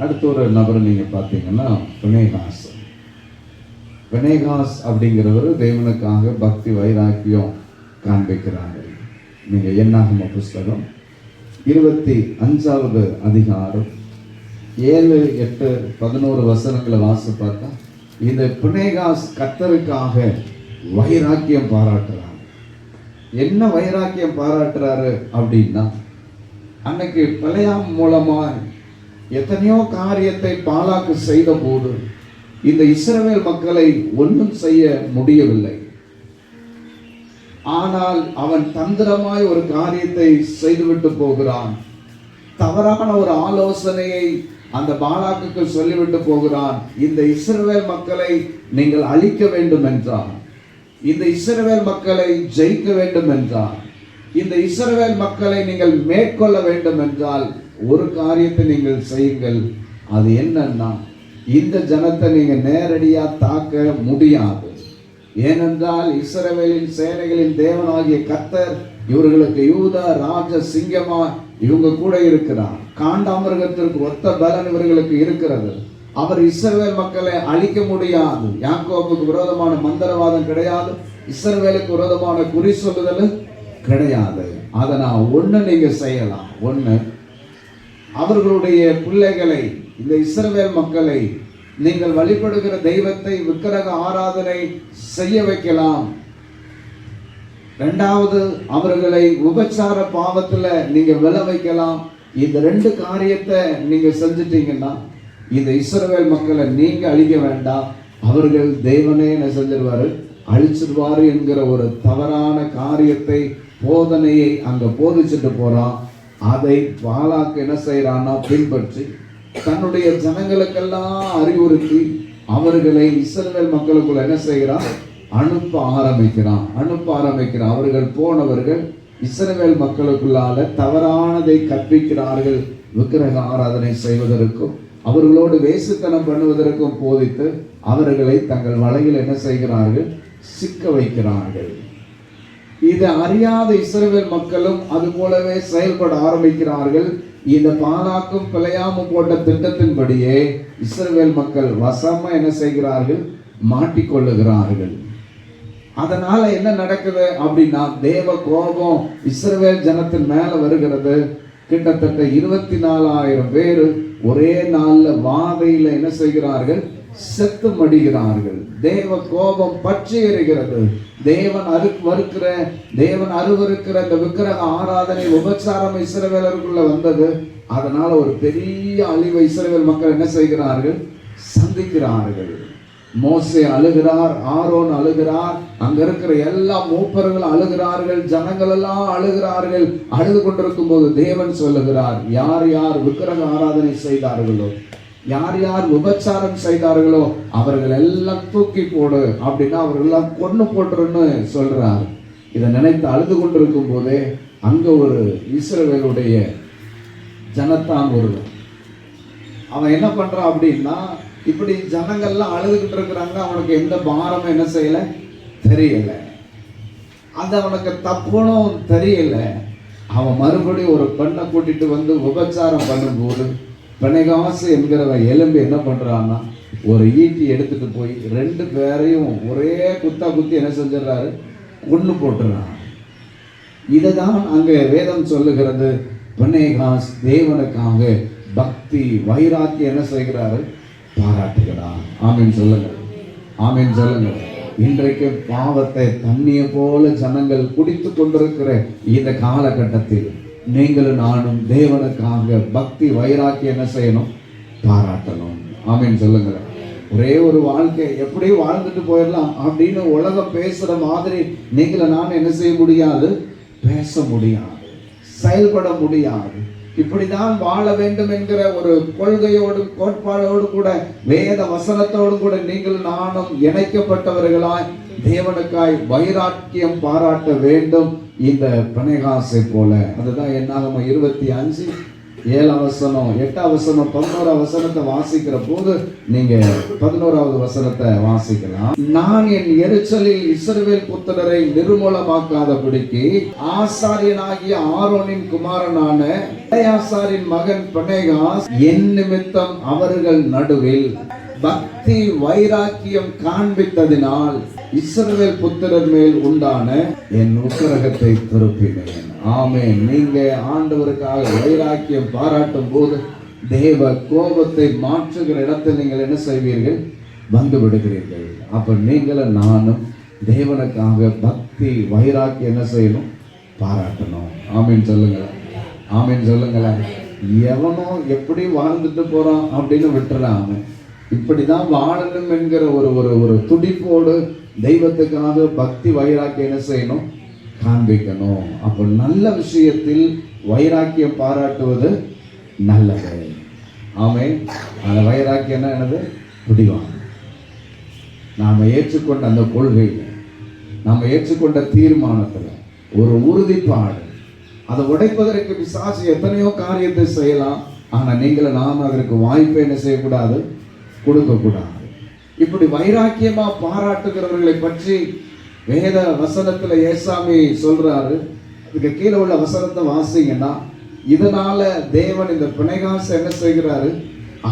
அடுத்த ஒரு நபர் நீங்கள் பார்த்தீங்கன்னா வினேகாஸ். வினேகாஸ் அப்படிங்கிறவர் தேவனுக்காக பக்தி வைராக்கியம் காண்பிக்கிறாங்க நீங்கள் என்னாகும புஸ்தகம் இருபத்தி அஞ்சாவது அதிகாரம் ஏழு எட்டு பதினோரு வசனங்களை வாசி பார்த்தா இந்த பினேகாஸ் கத்தருக்காக வைராக்கியம் பாராட்டுறாங்க என்ன வைராக்கியம் பாராட்டுறாரு அப்படின்னா அன்னைக்கு பிழையாம் மூலமாக எத்தனையோ காரியத்தை பாலாக்கு செய்த போது இந்த இஸ்ரவேல் மக்களை ஒன்றும் செய்ய முடியவில்லை. ஆனால் அவன் தந்திரமாய் ஒரு காரியத்தை செய்துவிட்டு போகிறான். தவறான ஒரு ஆலோசனையை அந்த பாலாக்குக்கு சொல்லிவிட்டு போகிறான். இந்த இஸ்ரவேல் மக்களை நீங்கள் அழிக்க வேண்டும் என்றான் இந்த இஸ்ரவேல் மக்களை ஜெயிக்க வேண்டும் என்றான் இந்த இஸ்ரவேல் மக்களை நீங்கள் மேற்கொள்ள வேண்டும் என்றால் ஒரு காரியத்தை நீங்கள் செய்யுங்கள். அது என்னன்னா இந்த ஜனத்தை நீங்கள் நேரடியாக தாக்க முடியாது. ஏனென்றால் இஸ்ரவேலின் சேனைகளின் தேவனாகிய கத்தர் இவர்களுக்கு யூத ராஜ சிங்கமா இவங்க கூட இருக்கிறார். காண்டாமிருகத்திற்கு ஒத்த பலன் இவர்களுக்கு இருக்கிறது. அவர் இஸ்ரவேல் மக்களை அழிக்க முடியாது. யாக்கோபுக்கு விரோதமான மந்திரவாதம் கிடையாது. இஸ்ரவேலுக்கு விரோதமான குறி சொல்லுதல் கிடையாது. அதை நான் ஒன்று நீங்கள் செய்யலாம். ஒன்று அவர்களுடைய பிள்ளைகளை இந்த இஸ்ரவேல் மக்களை நீங்கள் வழிபடுகிற தெய்வத்தை விக்கிரக ஆராதனை செய்ய வைக்கலாம். ரெண்டாவது அவர்களை உபச்சார பாவத்தில் நீங்கள் விழ வைக்கலாம். இந்த ரெண்டு காரியத்தை நீங்கள் செஞ்சிட்டீங்கன்னா இந்த இஸ்ரவேல் மக்களை நீங்கள் அழிக்க வேண்டாம். அவர்கள் தெய்வனே என்ன செஞ்சிருவாரு? அழிச்சிருவாரு என்கிற ஒரு தவறான காரியத்தை போதனையை அங்கே போதிச்சுட்டு போகிறான் அதை பாலாக்கு என்ன செய்கிறான்னா பின்பற்றி தன்னுடைய ஜனங்களுக்கெல்லாம் அறிவுறுத்தி அவர்களை இஸ்ரவேல் மக்களுக்குள்ள என்ன செய்கிறான்? அனுப்ப ஆரம்பிக்கிறான். அனுப்ப ஆரம்பிக்கிறான். அவர்கள் போனவர்கள் இஸ்ரவேல் மக்களுக்குள்ளால தவறானதை கற்பிக்கிறார்கள். விக்கிரக ஆராதனை செய்வதற்கும் அவர்களோடு வேசுத்தனம் பண்ணுவதற்கும் போதித்து அவர்களை தங்கள் வலையில் என்ன செய்கிறார்கள்? சிக்க வைக்கிறார்கள். இது அறியாத இஸ்ரவேல் மக்களும் அது போலவே செயல்பட ஆரம்பிக்கிறார்கள். இந்த பாலாக்கும் பிழையாம போட்ட திட்டத்தின்படியே இஸ்ரவேல் மக்கள் வசமா என்ன செய்கிறார்கள்? மாட்டிக்கொள்ளுகிறார்கள். அதனால என்ன நடக்குது அப்படின்னா தேவ கோபம் இஸ்ரவேல் ஜனத்தின் மேல வருகிறது. கிட்டத்தட்ட இருபத்தி நாலாயிரம் பேர் ஒரே நாள்ல வாதையில என்ன செய்கிறார்கள்? செத்து மடிகிறார்கள். தேவ கோபம் பற்றி எறிகிறது தேவன் அரு வறுக்கிற தேவன் அருவருக்கிற இந்த விக்கிரக ஆராதனை உபச்சாரம் இஸ்ரவேலருக்குள்ள வந்தது. அதனால ஒரு பெரிய அழிவை இஸ்ரவேல் மக்கள் என்ன செய்கிறார்கள்? சந்திக்கிறார்கள். மோசே அழுகிறார் ஆரோன் அழுகிறார் அங்க இருக்கிற எல்லா மூப்பர்களும் அழுகிறார்கள் ஜனங்கள் எல்லாம் அழுகிறார்கள். அழுது கொண்டிருக்கும் போது தேவன் சொல்லுகிறார் யார் யார் விக்கிரக ஆராதனை செய்தார்களோ யார் யார் விபச்சாரம் செய்தார்களோ அவர்கள் எல்லாம் தூக்கி போடு அப்படின்னா அவர்கள் எல்லாம் கொண்டு போட்டுருன்னு சொல்றார். இதை நினைத்து அழுது கொண்டிருக்கும் போதே அங்க ஒரு இஸ்ரவேலுடைய ஜனத்தான் ஒருவன் அவன் என்ன பண்றான் அப்படின்னா இப்படி ஜனங்கள்லாம் அழுதுகிட்டு இருக்கிறாங்க அவனுக்கு எந்த பாரமும் என்ன செய்யல? தெரியல. அது அவனுக்கு தப்புனும் தெரியல. அவன் மறுபடியும் ஒரு பெண்ணை கூட்டிட்டு வந்து உபச்சாரம் பண்ணும்போது பிணைகாசு என்கிறவன் எலும்பு என்ன பண்ணுறான்னா ஒரு ஈட்டி எடுத்துகிட்டு போய் ரெண்டு பேரையும் ஒரே குத்தா குத்தி என்ன செஞ்சிடறாரு? கொண்டு போட்டுறான். இதுதான் அங்கே வேதம் சொல்லுகிறது. பிணைகாஸ் தேவனுக்காக பக்தி வைராக்கி என்ன செய்கிறாரு? பாராட்டுகிறான் ஆமீன் சொல்லுங்க. ஆமீன் சொல்லுங்க. இன்றைக்கு பாவத்தை தண்ணியை போல ஜனங்கள் குடித்து கொண்டிருக்கிற இந்த காலகட்டத்தில் நீங்களும் நானும் தேவனுக்காக பக்தி வைராக்கி என்ன செய்யணும்? பாராட்டணும். ஆமீன் சொல்லுங்க ஒரே ஒரு வாழ்க்கை எப்படி வாழ்ந்துட்டு போயிடலாம் அப்படின்னு உலகம் பேசுற மாதிரி நீங்களும் நான் என்ன செய்ய முடியாது? பேச முடியாது. செயல்பட முடியாது. இப்படிதான் வாழ வேண்டும் என்கிற ஒரு கொள்கையோடு கோட்பாடோடு கூட வேத வசனத்தோடு கூட நீங்கள் நானும் இணைக்கப்பட்டவர்களாய் தேவனுக்காய் வைராக்கியம் பாராட்ட வேண்டும். இந்த பனேகாசை போல. அதுதான் என்னாகும் இருபத்தி அஞ்சு ஏழாம் வசனம் எட்டாம் வசனம் பதினோராம் வசனத்தை வாசிக்கிற போது நீங்க பதினோராவது வசனத்தை வாசிக்கலாம். நான் என் எரிச்சலில் இஸ்ரவேல் புத்திரரை நிர்மூலமாக்காதபடிக்கு ஆசாரியனாகிய ஆரோனின் குமாரனான ஆசாரின் மகன் பனேகாஸ் என் நிமித்தம் அவர்கள் நடுவில் பக்தி வைராக்கியம் காண்பித்ததினால் இஸ்ரவேல் புத்திரர் மேல் உண்டான என் உத்தரகத்தை திருப்பினேன். ஆமே நீங்க ஆண்டவருக்காக வைராக்கியம் பாராட்டும் போது தேவ கோபத்தை மாற்றுகிற இடத்தில் நீங்கள் என்ன செய்வீர்கள்? வந்து விடுகிறீர்கள். அப்ப நீங்களும் நானும் தேவனுக்காக பக்தி வைராக்கியம் என்ன செய்யணும்? பாராட்டணும். ஆமீன் சொல்லுங்களேன். ஆமீன் சொல்லுங்களேன். எவனோ எப்படி வாழ்ந்துட்டு போறான் அப்படின்னு விட்டுறான் அவன் இப்படிதான் வாழணும் என்கிற ஒரு ஒரு ஒரு துடிப்போடு தெய்வத்துக்காக பக்தி வைராக்கியம் என்ன செய்யணும்? காண்பிக்கணும். அப்போ நல்ல விஷயத்தில் வைராக்கியம் பாராட்டுவது நல்லது. ஆமே அந்த வைராக்கியம் என்ன என்னது? பிடிவாங்க நாம் ஏற்றுக்கொண்ட அந்த கொள்கையில் நாம் ஏற்றுக்கொண்ட தீர்மானத்தில் ஒரு உறுதிப்பாடு அதை உடைப்பதற்கு பிசாசு எத்தனையோ காரியத்தை செய்யலாம். ஆனால் நீங்களும் நாம் அதற்கு வாய்ப்பை என்ன செய்யக்கூடாது? கொடுக்கக்கூடாது. இப்படி வைராக்கியமா பாராட்டுகிறவர்களை பற்றி வேத வசனத்துல ஏசாமி சொல்றாரு. அதுக்கு கீழே உள்ள வசனத்தை வாசிங்கன்னா இதனால தேவன் இந்த பிணைகாசு என்ன செய்கிறாரு?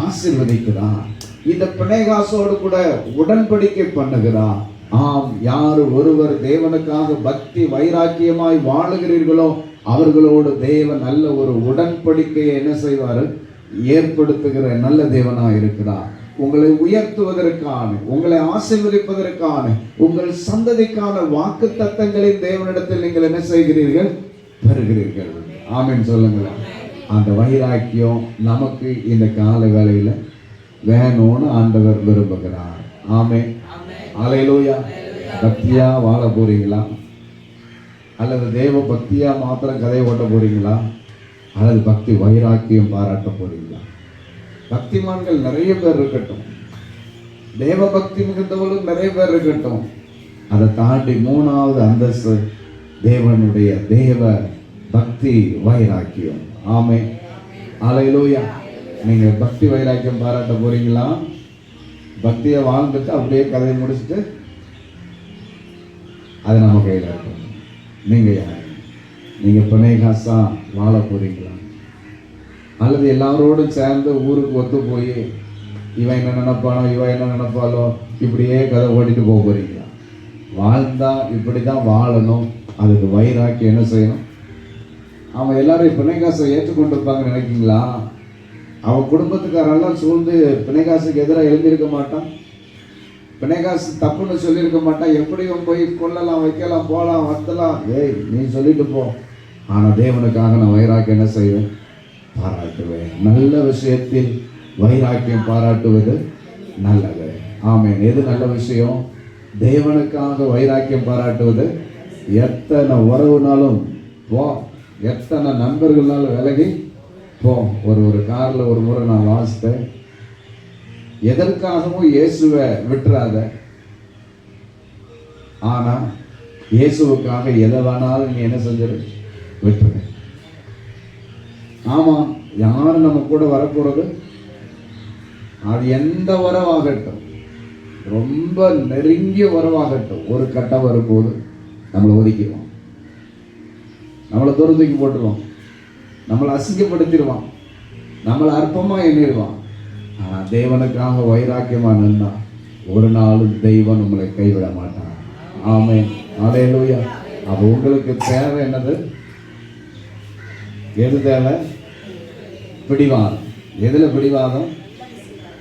ஆசீர்வதிக்கிறார். இந்த பிணைகாசோடு கூட உடன்படிக்கை பண்ணுகிறார். ஆம் யார் ஒருவர் தேவனுக்காக பக்தி வைராக்கியமாய் வாழுகிறீர்களோ அவர்களோடு தேவன் நல்ல ஒரு உடன்படிக்கையை என்ன செய்வாரு? ஏற்படுத்துகிற நல்ல தேவனாக இருக்கிறார். உங்களை உயர்த்துவதற்கான உங்களை ஆசீர்வதிப்பதற்கான உங்கள் சந்ததிக்கான வாக்கு தத்தங்களை தேவனிடத்தில் நீங்கள் என்ன செய்கிறீர்கள்? பெறுகிறீர்கள். ஆமென். சொல்லுங்களேன். அந்த வைராக்கியம் நமக்கு இந்த கால வேலையில் வேணும்னு ஆண்டவர் விரும்புகிறார். ஆமே அலையிலூயா. பக்தியா வாழ போறீங்களா? அல்லது தேவ பக்தியா மாத்திரம் கதையை ஓட்ட போறீங்களா? அல்லது பக்தி வைராக்கியம் பாராட்ட போறீங்களா? பக்திமான்கள் நிறைய பேர் இருக்கட்டும். தேவ பக்தி மிகுந்தவர்களும் நிறைய பேர் இருக்கட்டும். அதை தாண்டி மூணாவது அந்தஸ்து தேவனுடைய தேவ பக்தி வைராக்கியம். ஆமே அலையிலூயா. நீங்க பக்தி வைராக்கியம் பாராட்ட போறீங்களா? பக்தியை வாழ்ந்துட்டு அப்படியே கதையை முடிச்சுட்டு அது நம்ம கையில் இருக்கும் நீங்கள் யார்? நீங்க பிணைகாசா வாழ போறீங்களா? அல்லது எல்லாரோடும் சேர்ந்து ஊருக்கு ஒத்து போய் இவன் என்ன நினைப்பானோ இவன் என்ன நினைப்பாலோ இப்படியே கதை ஓடிட்டு போக போகிறீங்க வாழ்ந்தா இப்படி தான் வாழணும். அதுக்கு வைராக்கி என்ன செய்யணும்? அவன் எல்லாரும் பிணைகாசை ஏற்றுக்கொண்டிருப்பாங்கன்னு நினைக்கிங்களா அவன் குடும்பத்துக்காரெல்லாம் சூழ்ந்து பிணைகாசுக்கு எதிராக எழுந்திருக்க மாட்டான். பிணைகாசு தப்புன்னு சொல்லியிருக்க மாட்டான். எப்படியும் போய் கொல்லலாம் வைக்கலாம் போகலாம் வத்தலாம் ஏய் நீ சொல்லிட்டு போ. ஆனால் தேவனுக்காக நான் வைராக்கி என்ன செய்வேன்? பாராட்டுவேன் நல்ல விஷயத்தில் வைராக்கியம் பாராட்டுவது நல்லது. ஆமேன். எது நல்ல விஷயம்? தேவனுக்காக வைராக்கியம் பாராட்டுவது. எத்தனை உறவுனாலும் போ. எத்தனை நண்பர்கள்னாலும் விலகி போ. ஒரு ஒரு காரில் ஒரு முறை நான் வாசித்தேன். எதற்காகவும் இயேசுவை விட்டுறாத. ஆனால் இயேசுவுக்காக எதை வேணாலும் நீ என்ன செஞ்சிரு? விட்டுரு. ஆமாம் யார் நம்ம கூட வரப்போகிறது அது எந்த வரவாகட்டும் ரொம்ப நெருங்கிய உறவாகட்டும். ஒரு கட்டம் வரும்போது நம்மளை ஒதுக்கிடுவோம் நம்மளை தூரம் தூக்கி போட்டுருவோம் நம்மளை அசிங்கப்படுத்திடுவான். நம்மளை அற்பமாக எண்ணிடுவான். ஆனால் தேவனுக்காக வைராக்கியமாக நின்னா ஒரு நாளும் தெய்வம் நம்மளை கைவிட மாட்டான். ஆமே அதே லூயா அப்போ உங்களுக்கு தேவை என்னது? எது தேவை? பிடிவாதம். எதில் பிடிவாதம்?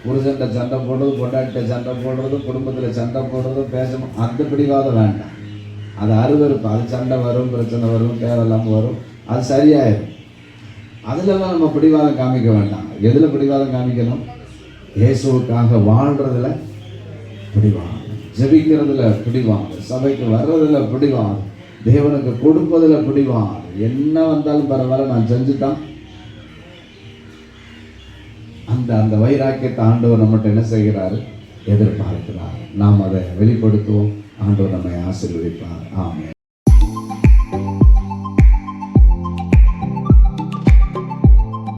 புருஷன்ட்ட சண்டை போடுறது பொண்டாட்டிட்ட சண்டை போடுறது குடும்பத்தில் சண்டை போடுறது பேசணும். அந்த பிடிவாதம் வேண்டாம். அது அருவருப்பு. அது சண்டை வரும் பிரச்சனை வரும் தேவையில்லாமல் வரும். அது சரியாயிடும் அதிலெல்லாம் நம்ம பிடிவாதம் காமிக்க வேண்டாம். எதில் பிடிவாதம் காமிக்கணும்? இயேசுவுக்காக வாழ்கிறதுல பிடிவாதம். ஜெபிக்கிறதுல பிடிவாதம். சபைக்கு வர்றதுல பிடிவாதம். தேவனுக்கு கொடுப்பதில் பிடிவாதம். என்ன வந்தாலும் பரவாயில்ல நான் செஞ்சுட்டான். அந்த அந்த வைராக்கியத்தை ஆண்டவர் நம்மகிட்ட என்ன செய்கிறாரு? எதிர்பார்க்கிறார். நாம் அதை வெளிப்படுத்துவோம். ஆண்டவர் நம்மை ஆசீர்வதிப்பார். ஆமே